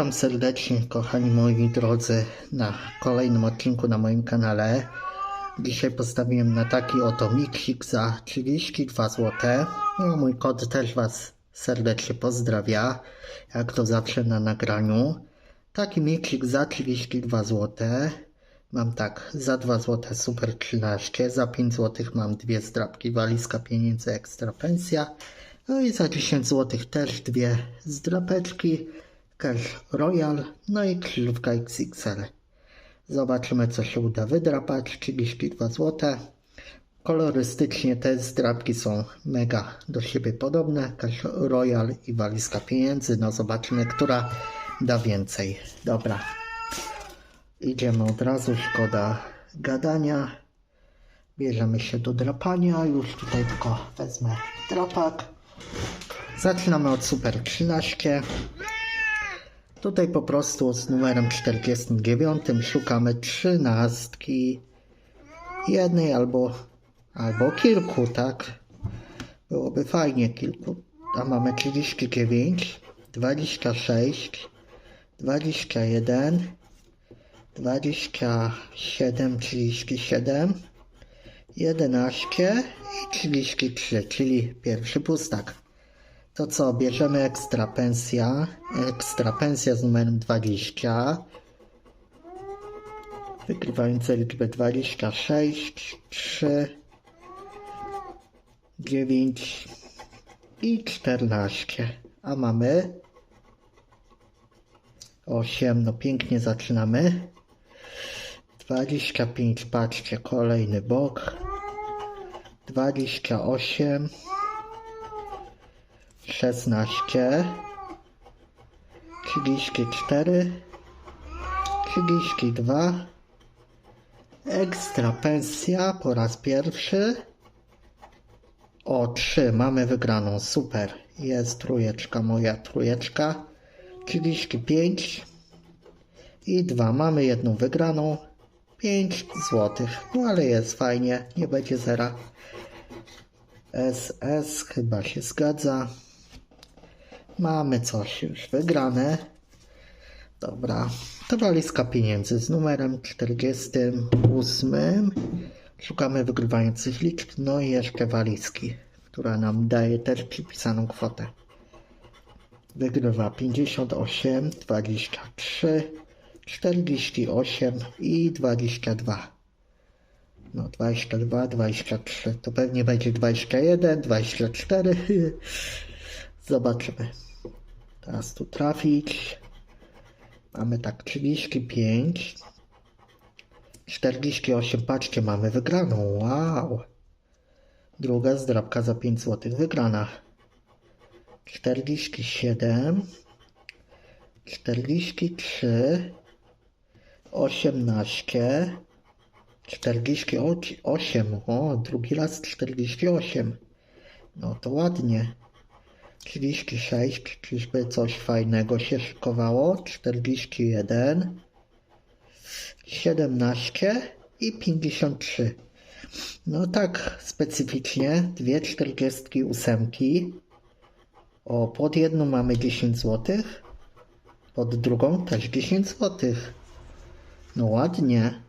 Witam serdecznie, kochani moi drodzy, na kolejnym odcinku na moim kanale. Dzisiaj postawiłem na taki oto miksik za 32 zł. No, mój kot też Was serdecznie pozdrawia, jak to zawsze na nagraniu. Taki miksik za 32 zł. Mam tak, za 2 zł super 13, za 5 zł mam dwie zdrabki, walizka pieniędzy ekstra pensja. No i za 10 zł też dwie zdrapeczki, Cash Royal, no i krzyżówka XXL. Zobaczymy co się uda wydrapać, 32 zł. Kolorystycznie te zdrapki są mega do siebie podobne, Cash Royal i walizka pieniędzy, no zobaczymy która da więcej. Dobra, idziemy od razu, szkoda gadania. Bierzemy się do drapania. Już tutaj tylko wezmę drapak. Zaczynamy od Super 13. Tutaj po prostu z numerem 49 szukamy trzynastki. Jednej albo, albo kilku, tak? Byłoby fajnie kilku. A mamy 39, 26, 21, 27, 37, 11 i 33, czyli pierwszy pustak. To co, bierzemy ekstra pensja, ekstra pensja z numerem 20, wykrywające liczbę 26, 3, 9 i 14. A mamy 8, no pięknie zaczynamy. 25, patrzcie, kolejny bok. 28, 16, 34, 32, ekstra pensja po raz pierwszy. O, 3, mamy wygraną, super. Jest trójeczka, moja trójeczka. 35 i 2, mamy jedną wygraną. 5 złotych, no ale jest fajnie, nie będzie zera. SS chyba się zgadza. Mamy coś już wygrane. Dobra, to walizka pieniędzy z numerem 48. Szukamy wygrywających liczb, no i jeszcze walizki, która nam daje też przypisaną kwotę. Wygrywa 58, 23, 48 i 22. No 22, 23, to pewnie będzie 21, 24. Zobaczymy. Teraz tu trafić. Mamy tak 35. 48, patrzcie, mamy wygraną. Wow. Druga zdrabka za 5 zł wygrana. 47. 43. 18. 48. O, drugi raz 48. No to ładnie. 36, czyżby coś fajnego się szykowało? 41, 17 i 53. No tak specyficznie, dwie 48. O, pod jedną mamy 10 zł, pod drugą też 10 zł. No ładnie.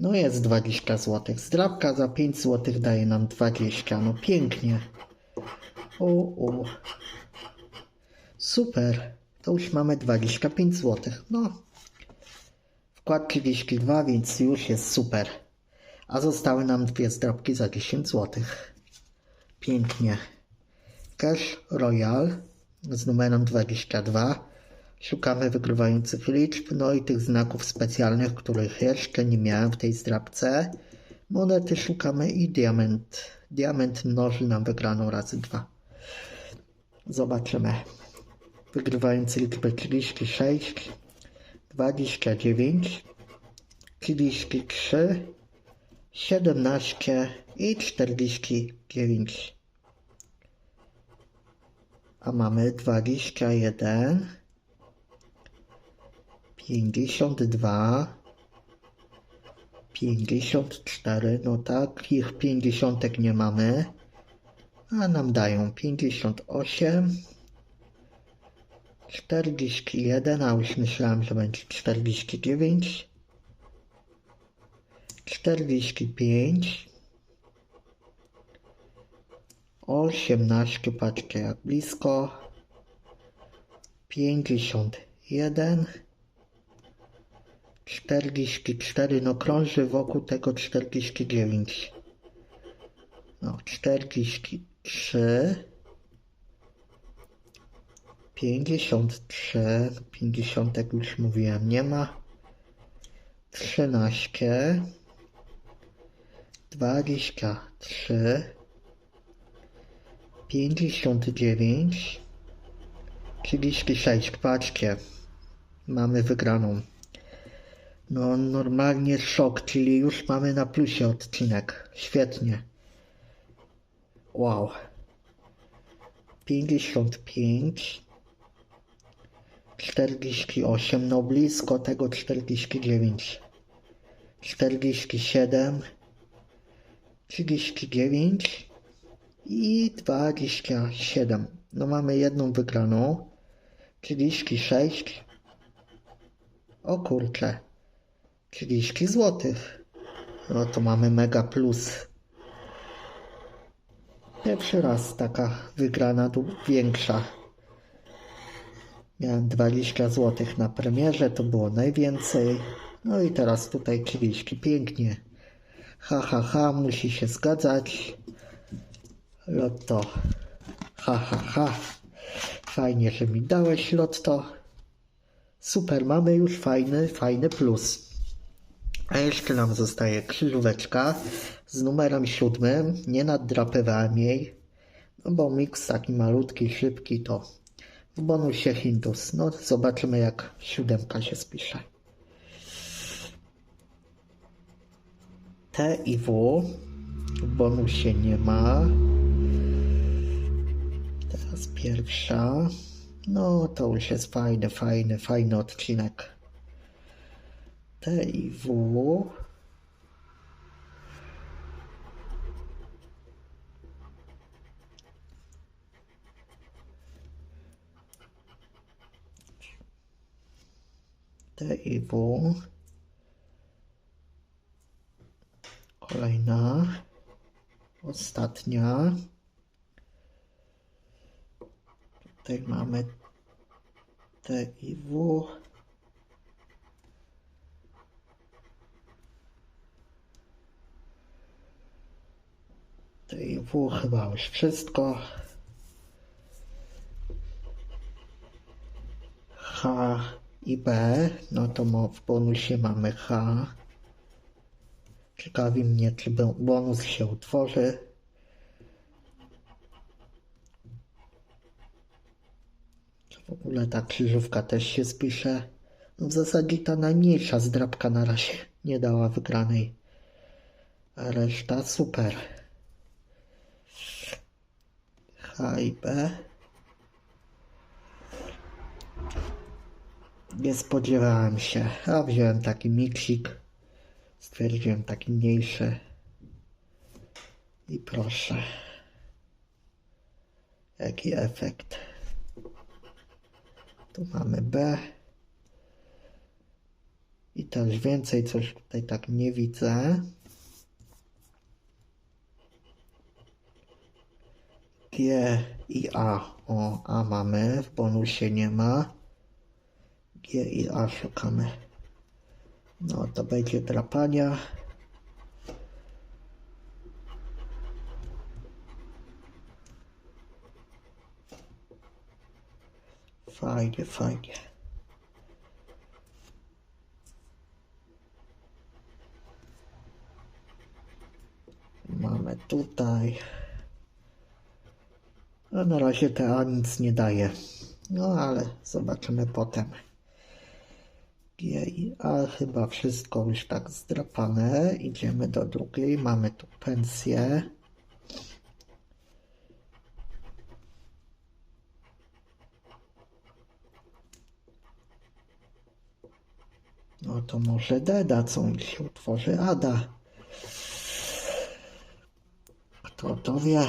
No jest 20 zł. Zdrabka za 5 zł daje nam 20. No pięknie. O, o. Super. To już mamy 25 zł. No. Wkład 32, więc już jest super. A zostały nam dwie zdrabki za 10 zł. Pięknie. Cash Royal z numerem 22. Szukamy wygrywających liczb, no i tych znaków specjalnych, których jeszcze nie miałem w tej zdrabce. Monety szukamy i diament. Diament mnoży nam wygraną razy dwa. Zobaczymy. Wygrywający liczbę 36, 29, 33, 17 i 49. A mamy 21, 52, 54, no tak, ich 50 nie mamy, a nam dają 58, 41, a już myślałem, że będzie 49. 45. 18, patrzcie jak blisko. 51. 44, no krąży wokół tego 49. No, 43. 53, 50 jak już mówiłem, nie ma. 13, 23, 59, 36, patrzcie, mamy wygraną. No normalnie szok, czyli już mamy na plusie odcinek, świetnie. Wow. 55, 48, no blisko tego 49, 47, 39 i 27. No mamy jedną wygraną, 36, o kurczę, 30 złotych. No to mamy mega plus. Pierwszy raz taka wygrana tu większa. Miałem 20 zł na premierze, to było najwięcej. No i teraz tutaj 30, pięknie. Ha, ha, ha, musi się zgadzać. Lotto. Ha, ha, ha. Fajnie, że mi dałeś lotto. Super, mamy już fajny, fajny plus. A jeszcze nam zostaje krzyżóweczka z numerem siódmym. Nie naddrapywałem jej, no bo miks taki malutki, szybki to w bonusie Hindus. No zobaczymy jak siódemka się spisze. T i W w bonusie nie ma. Teraz pierwsza. No to już jest fajny, fajny, fajny odcinek. T i W. T i W. Kolejna. Ostatnia. Tutaj mamy T i W. i W chyba już wszystko. H i B, no to w bonusie mamy H. Ciekawi mnie, czy bo- bonus się utworzy. Czy w ogóle ta krzyżówka też się spisze? No w zasadzie ta najmniejsza zdrabka na razie nie dała wygranej. A reszta super. H i B. Nie spodziewałem się, a wziąłem taki miksik. Stwierdziłem taki mniejszy. I proszę. Jaki efekt. Tu mamy B. I też więcej coś tutaj tak nie widzę. G i A. O, A mamy, w bonusie nie ma. G i A szukamy. No to będzie drapania. Fajnie, fajnie. Mamy tutaj. A na razie te A nic nie daje. No ale zobaczymy potem. A chyba wszystko już tak zdrapane. Idziemy do drugiej. Mamy tu pensję. No to może Deda, co mi się utworzy Ada. Kto to wie?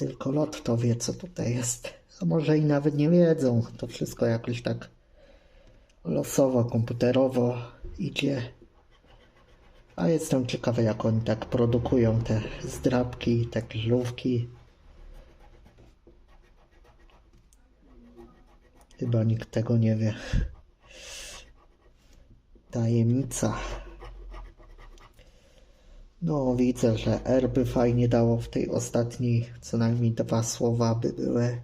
Tylko lot to wie, co tutaj jest. A może i nawet nie wiedzą. To wszystko jakoś tak losowo, komputerowo idzie. A jestem ciekawy, jak oni tak produkują te zdrabki, te krzyżówki. Chyba nikt tego nie wie. Tajemnica. No, widzę, że R by fajnie dało w tej ostatniej, co najmniej dwa słowa by były.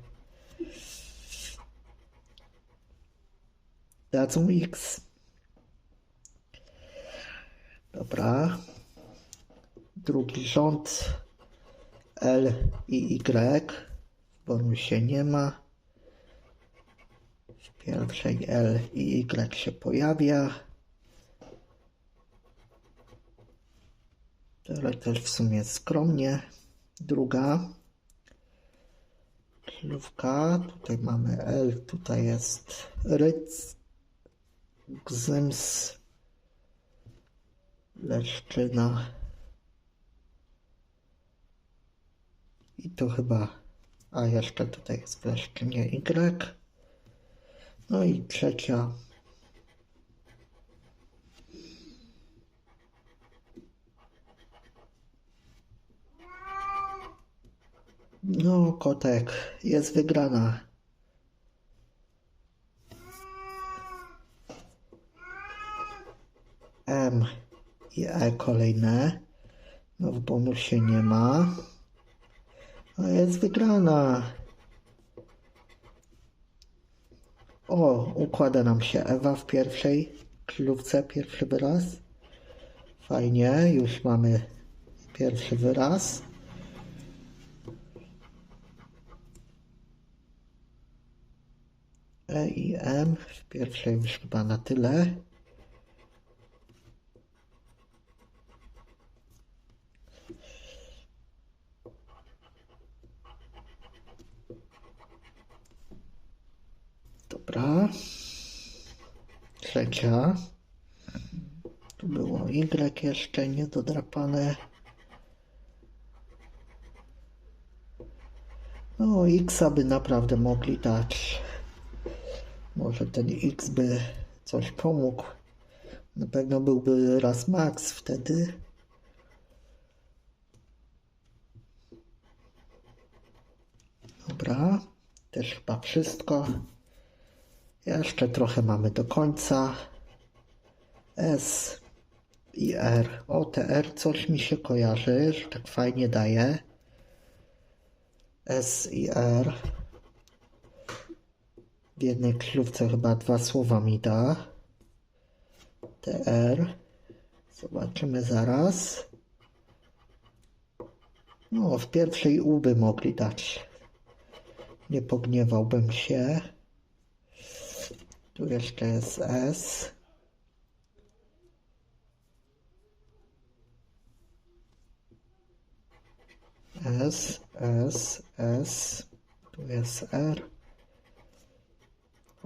Dadzą X. Dobra. Drugi rząd L i Y. W bonusie nie ma. W pierwszej L i Y się pojawia. Ale też w sumie skromnie. Druga. Krzyżówka. Tutaj mamy L, tutaj jest Ryc. Gzyms. Leszczyna. I tu chyba, a jeszcze tutaj jest Leszczynie Y. No i trzecia. No, kotek, jest wygrana. M i E kolejne. No w bonusie nie ma. A jest wygrana. O, układa nam się Ewa w pierwszej krzyżówce, pierwszy wyraz. Fajnie, już mamy pierwszy wyraz. E i M w pierwszej już chyba na tyle. Dobra. Trzecia. Tu było Y jeszcze niedodrapane. No, X by naprawdę mogli dać. Może ten X by coś pomógł. Na pewno byłby raz max wtedy. Dobra, też chyba wszystko. Jeszcze trochę mamy do końca. S i R. O, te R coś mi się kojarzy, że tak fajnie daje. S i R. W jednej krzyżówce chyba dwa słowa mi da. TR. Zobaczymy zaraz. No, w pierwszej U by mogli dać. Nie pogniewałbym się. Tu jeszcze jest S. S, S, S. Tu jest R.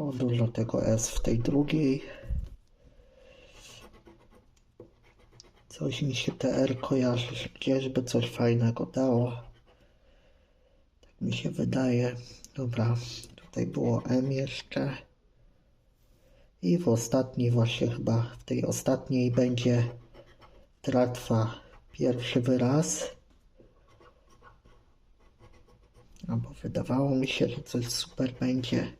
O, dużo tego S w tej drugiej. Coś mi się TR kojarzy, że gdzieś by coś fajnego dało. Tak mi się wydaje. Dobra, tutaj było M jeszcze. I w ostatniej, właśnie chyba w tej ostatniej będzie tratwa pierwszy wyraz. Albo wydawało mi się, że coś super będzie.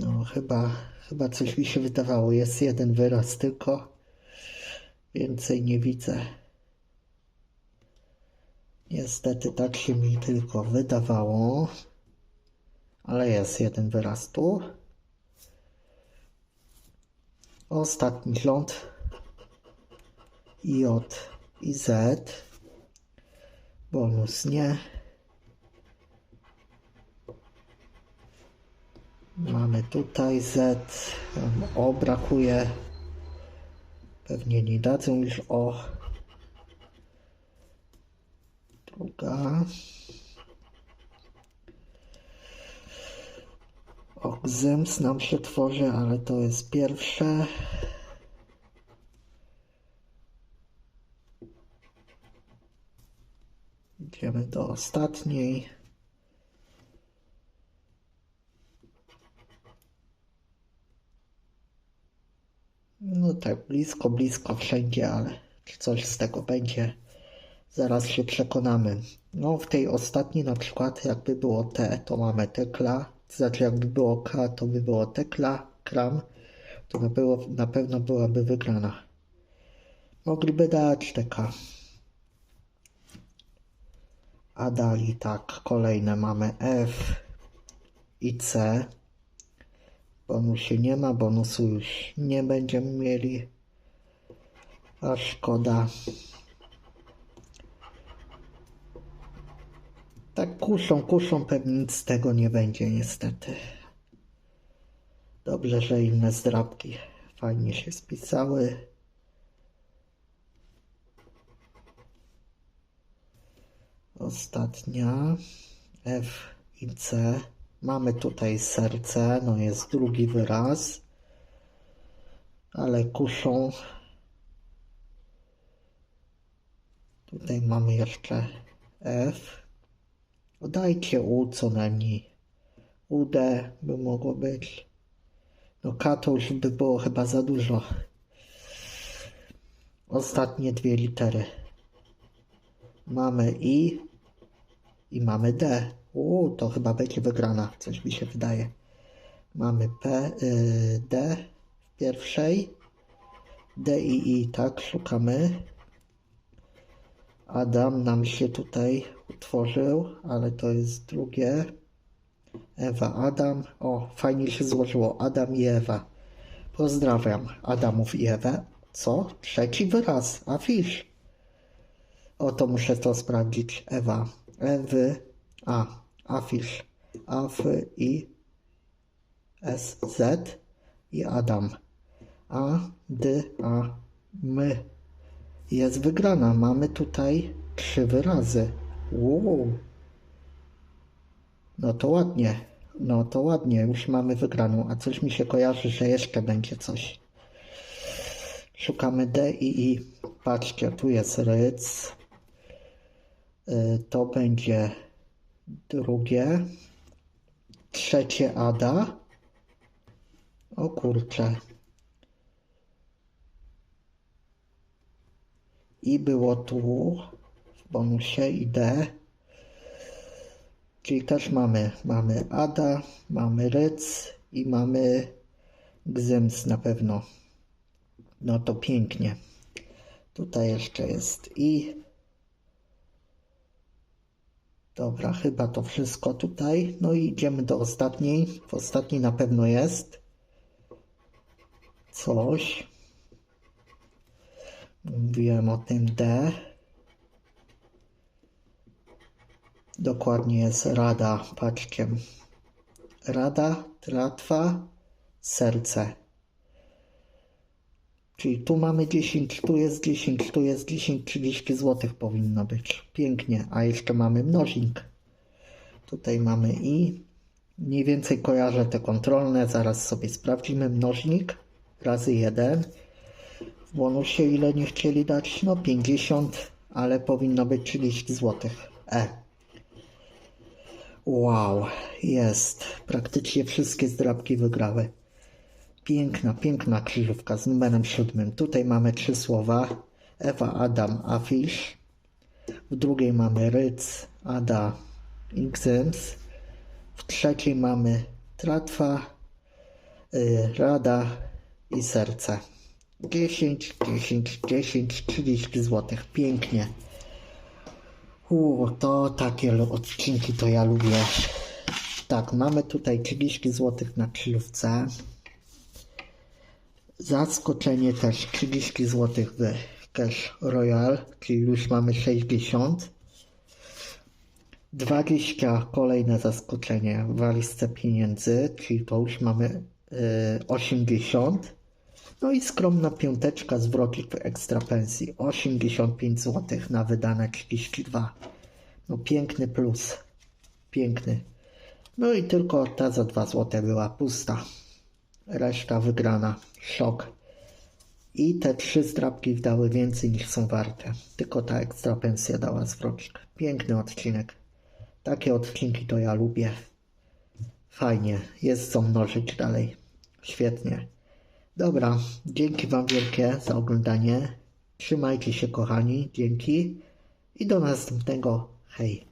No, chyba, chyba coś mi się wydawało. Jest jeden wyraz tylko. Więcej nie widzę. Niestety tak się mi tylko wydawało. Ale jest jeden wyraz tu. Ostatni rząd. J i Z. Bonus nie. Mamy tutaj Z. O brakuje. Pewnie nie dadzą już O. Druga. Ogzems nam się tworzy, ale to jest pierwsze. Idziemy do ostatniej. No tak, blisko, blisko wszędzie, ale czy coś z tego będzie, zaraz się przekonamy. No w tej ostatniej na przykład jakby było T, to mamy tekla, znaczy jakby było K, to by było tekla, kram, to by było, na pewno byłaby wygrana. Mogliby dać TK. A dali tak, kolejne mamy F i C. Bonusu nie ma, bonusu już nie będziemy mieli. A szkoda. Tak kuszą, kuszą, pewnie nic z tego nie będzie niestety. Dobrze, że inne zdrabki fajnie się spisały. Ostatnia F i C. Mamy tutaj serce, no jest drugi wyraz, ale kuszą. Tutaj mamy jeszcze F. Dajcie U co najmniej. UD by mogło być. No K to już by było chyba za dużo. Ostatnie dwie litery. Mamy I i mamy D. U, to chyba będzie wygrana, coś mi się wydaje. Mamy P, y, D w pierwszej. D i I, tak, szukamy. Adam nam się tutaj utworzył, ale to jest drugie. Ewa, Adam. O, fajnie się złożyło. Adam i Ewa. Pozdrawiam Adamów i Ewę. Co? Trzeci wyraz. Afisz. To muszę to sprawdzić. Ewa. Ewy. A. Afisz. Af i S Z i Adam. A, D, A, my. Jest wygrana. Mamy tutaj trzy wyrazy. Wow. No to ładnie. No to ładnie. Już mamy wygraną. A coś mi się kojarzy, że jeszcze będzie coś. Szukamy D i I. Patrzcie, tu jest ryc. Y, To będzie drugie. Trzecie Ada. O kurczę. I było tu w bonusie i D. Czyli też mamy, mamy Ada, mamy Ryc i mamy Gzyms na pewno. No to pięknie. Tutaj jeszcze jest i. Dobra, chyba to wszystko tutaj. No i idziemy do ostatniej. W ostatniej na pewno jest coś. Mówiłem o tym D. Dokładnie jest rada, patrzcie. Rada, tratwa, serce. Czyli tu mamy 10, tu jest 10, tu jest 10, 30 zł powinno być. Pięknie. A jeszcze mamy mnożnik. Tutaj mamy i. Mniej więcej kojarzę te kontrolne. Zaraz sobie sprawdzimy mnożnik razy 1. W bonusie ile nie chcieli dać? No 50, ale powinno być 30 zł. E. Wow, jest. Praktycznie wszystkie zdrabki wygrały. Piękna, piękna krzyżówka z numerem siódmym. Tutaj mamy trzy słowa. Ewa, Adam, Afisz. W drugiej mamy Ryc, Ada, Xems. W trzeciej mamy Tratwa, y, Rada i Serce. 10, 10, 10, 30 zł. Pięknie. U, to takie odcinki to ja lubię. Tak, mamy tutaj 30 zł na krzyżówce. Zaskoczenie też 30 zł Cash Royal, czyli już mamy 60. 20 kolejne zaskoczenie w walizce pieniędzy, czyli to już mamy y, 80. No i skromna piąteczka zwrotów ekstra pensji 85 zł na wydane 32. No piękny plus. Piękny. No i tylko ta za 2 zł była pusta. Reszta wygrana. Szok. I te trzy zdrabki dały więcej niż są warte. Tylko ta ekstra pensja dała zwroczek. Piękny odcinek. Takie odcinki to ja lubię. Fajnie, jest co mnożyć dalej. Świetnie. Dobra, dzięki Wam wielkie za oglądanie. Trzymajcie się kochani, dzięki i do następnego. Hej.